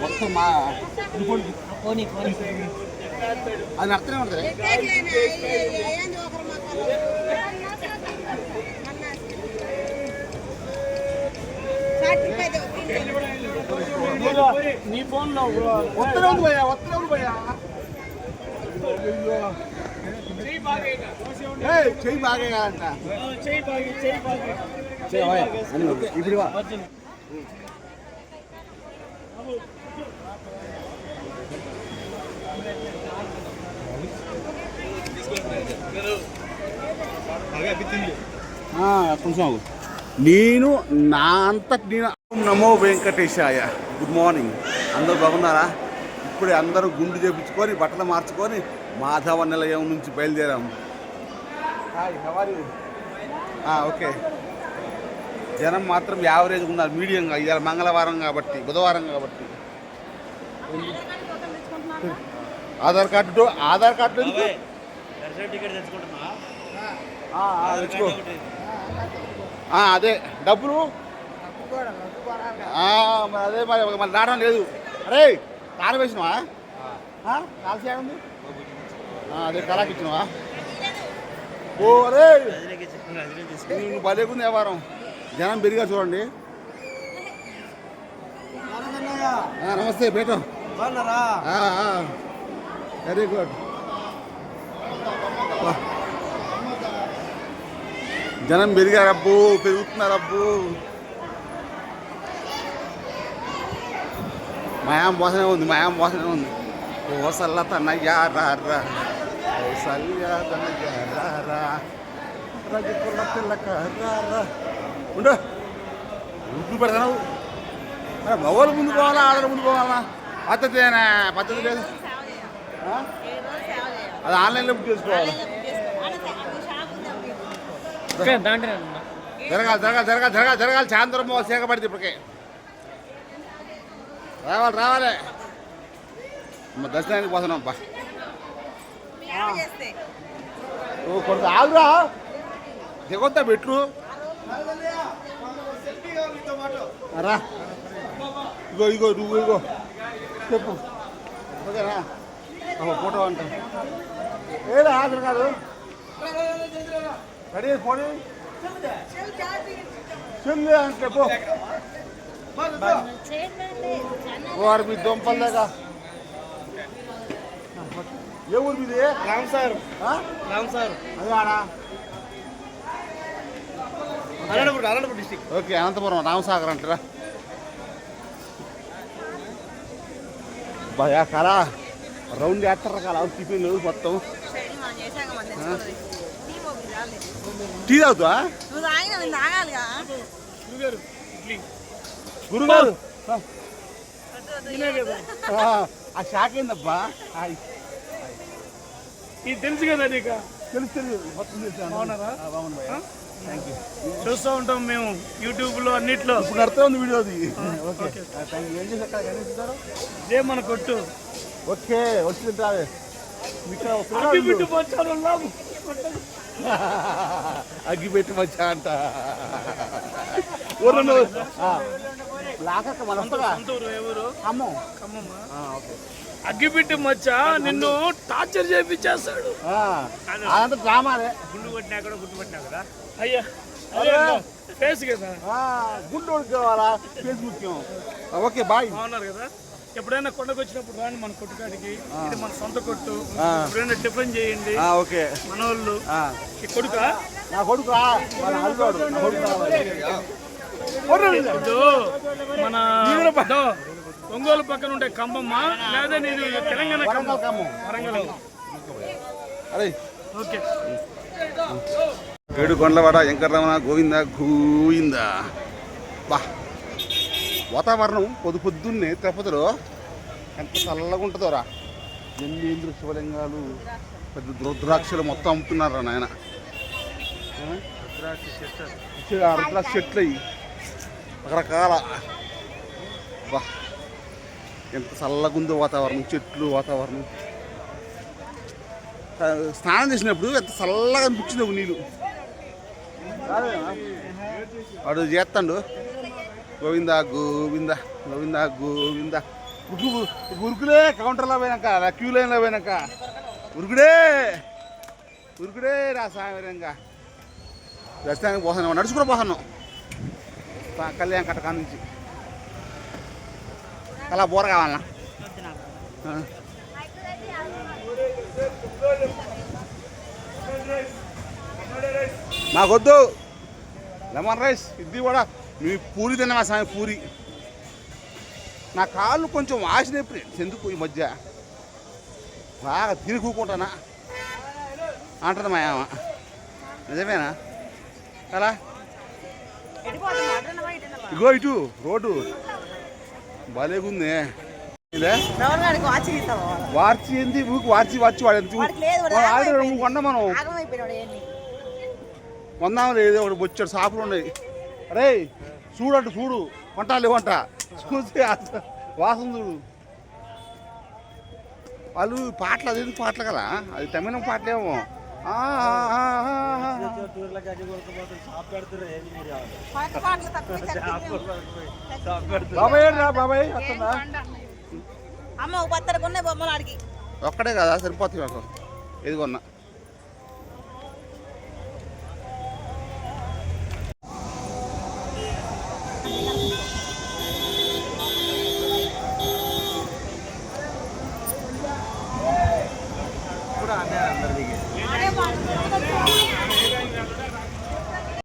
మొత్తం మా అది అర్థమే ఉంటుంది. నీ ఫోన్లో వస్తూనే ఉంది భయ్యా. వస్తూనే ఉంది భయ్యా ఏయ్, చెయ్యి బాగా అంట చేయి బాగి. చేయి బాగి. ఇప్పుడు కొంచెం. నేను నా అంతటి నేను నమో వెంకటేశాయ. గుడ్ మార్నింగ్ అందరూ బాగున్నారా? ఇప్పుడే అందరూ గుండు చేపించుకొని బట్టలు మార్చుకొని మాధవ నిలయం నుంచి బయలుదేరాము హాయ్ హవర్ యూ ఓకే. జనం మాత్రం యావరేజ్గా ఉన్నారు మీడియంగా ఇవాళ మంగళవారం కాబట్టి బుధవారం కాబట్టి. ఆధార్ కార్డు ఆధార్ కార్డు తెచ్చుకో. అదే డబ్బులు? మరి అదే మరి మరి రావడం లేదు. అరే కారు వేసినవా? కాల్సి ఏముంది? అదే కళాకి ఇచ్చినవా? ఓ అరే! నువ్వు భలేకుంది వ్యవహారం. జనం పెరిగా చూడండి. నమస్తే బేటో వెరీ గుడ్ జనం పెరిగారు అబ్బు పెరుగుతున్నారు అబ్బు మాయాం వాసనే ఉంది మాయాం వాసనే ఉంది. ఓ సల్ల తన్నయ్యా రా. ఓ సల్యా రా రజపుల్ల పిల్లక ఉండు ఉడ్డు పెడతావు మగవాళ్ళు ముందు పోవాలా ఆడవాళ్ళు ముందు పోవాలా పద్ధతేనా పద్ధతి లేదు? అది ఆన్లైన్లో బుక్ చేసుకోవాలి జరగాలి జరగాలి జరగాలి జరగాలి జరగాలి సాయంత్రం సేకపడింది ఇప్పటికే రావాలి రావాలి అమ్మ దర్శనానికి పోతున్నాం ఓ కొంత ఆగురా దిగొద్దా బెట్లు రా. ఇగో ఇగో నువ్వు ఇగో. చెప్పు. ఓకేనా ఫోటో అంట. ఏడా ఆఖరి కాదు రెడీ పోనీ చెల్లి అంటే పో. వారు మీ దొంపల దాకా ఏ ఊరు మీది? రామ్ సార్? రామ్ సార్. అది ఆడా. అనంతపురం అనంతపురం డిస్టిక్ ఓకే అనంతపురం రామసాగర్ అంటారా? బాగా కరా రౌండ్ వేస్తారు కాల టిఫిన్లు మొత్తం. టీ తాగుతా గురుగారు ఆ, శాఖ ఏందబ్బా. ఇది తెలుసు కదా నీకు? తెలుసు మొత్తం బాగున్నారా? భయ్యా. థ్యాంక్ యూ చూస్తూ ఉంటాం మేము యూట్యూబ్లో అన్నిట్లో. ఇప్పుడు నడుతూ ఉంది వీడియో అది. ఓకే. థ్యాంక్ యూ ఏం ఇదే మన కొట్టు. ఓకే వచ్చి తింటావే మీకు అగ్గి బిట్టు పోచారు లాభం అగ్గి పెట్టి మచ్చా అంట ఆ, ఓకే. అగ్గిపెట్టి మచ్చ నిన్ను టార్చర్ చేపించేస్తాడు. ఆ, అదంతా డ్రామాలే గుండు కొట్టినా కూడా గుండు కొట్టినా కదా? అయ్యా. ఫేస్ కదా ఆ, గుండోడు కావాలా ఫేస్ ముఖ్యం ఆ, ఓకే బాయ్. బాగున్నారు కదా? ఎప్పుడైనా కొండకు వచ్చినప్పుడు రాండి మన కొట్టుకాడికి. ఇది మన సొంత కొట్టు. ఎప్పుడైనా టిఫిన్ చేయండి. ఆ, ఓకే. మన వాళ్ళు ఆ, ఈ కొడుక? నా కొడుకు మన ఒంగోలు పక్కన ఉండే కంబమ్మ లేదా నీది తెలంగాణ కంబం వరంగల్. ఓకే. ఏడు కొండలవాడ వెంకటరమణ గోవింద గోవింద. బా. వాతావరణం పొద్దు పొద్దున్నే తిరుపతిలో ఎంత చల్లగా ఉంటుందో రా. జంబీంద్ర శివలింగాలు పెద్ద రుద్రాక్షలు మొత్తం అమ్ముతున్నారా నాయన. రుద్రాక్ష చెట్లు అయ్యి రకరకాల. బా ఎంత చల్లగా ఉందో వాతావరణం చెట్లు వాతావరణం. స్నానం చేసినప్పుడు ఎంత చల్లగా అనిపించింది నీళ్ళు. వాడు చేస్తాడు గోవింద గోవింద గోవింద గోవింద. ఉరుకు ఉరుకులే కౌంటర్లో పోయినాక రా క్యూ లైన్లో పోయినాక. ఉరుకుడే ఉరుకుడే రా సాయంగా దర్శనానికి పోతున్నాం నడుచుకుని పోతున్నాం. కళ్యాణ్ కట్టకా నుంచి. అలా బోర కావాలన్నా నాకొద్దు మాకొద్దు. లెమన్ రైస్ ఇది కూడా మీ పూరి తినవా స్వామి పూరి? నా కాళ్ళు కొంచెం వాసినాయి ఫ్రెండ్స్ ఎందుకు ఈ మధ్య? బాగా తిని కూకుంటానా? అంటుంది మా నిజమేనా? ఎలా? ఇగో ఇటు రోడ్డు. భలేగుంది. వార్చి ఏంది? ఊరికి వార్చి వాడు ఎంత ఆల్రెడీ మనం. కొందాం లేదు ఒకటి బొచ్చాడు షాపులు ఉన్నాయి. అరే చూడండి చూడు. కొంటాలి వంట చూసి అసలు వాసన చూడు. వాళ్ళు పాటలు అది ఎందుకు పాటలు కదా? అది తమిళం పాటలేమో. బాబాయ్ రా బాబాయ్ వస్తుందా అమ్మ ఒక బొమ్మలు ఒక్కడే కదా సరిపోతుంది నాకు ఇది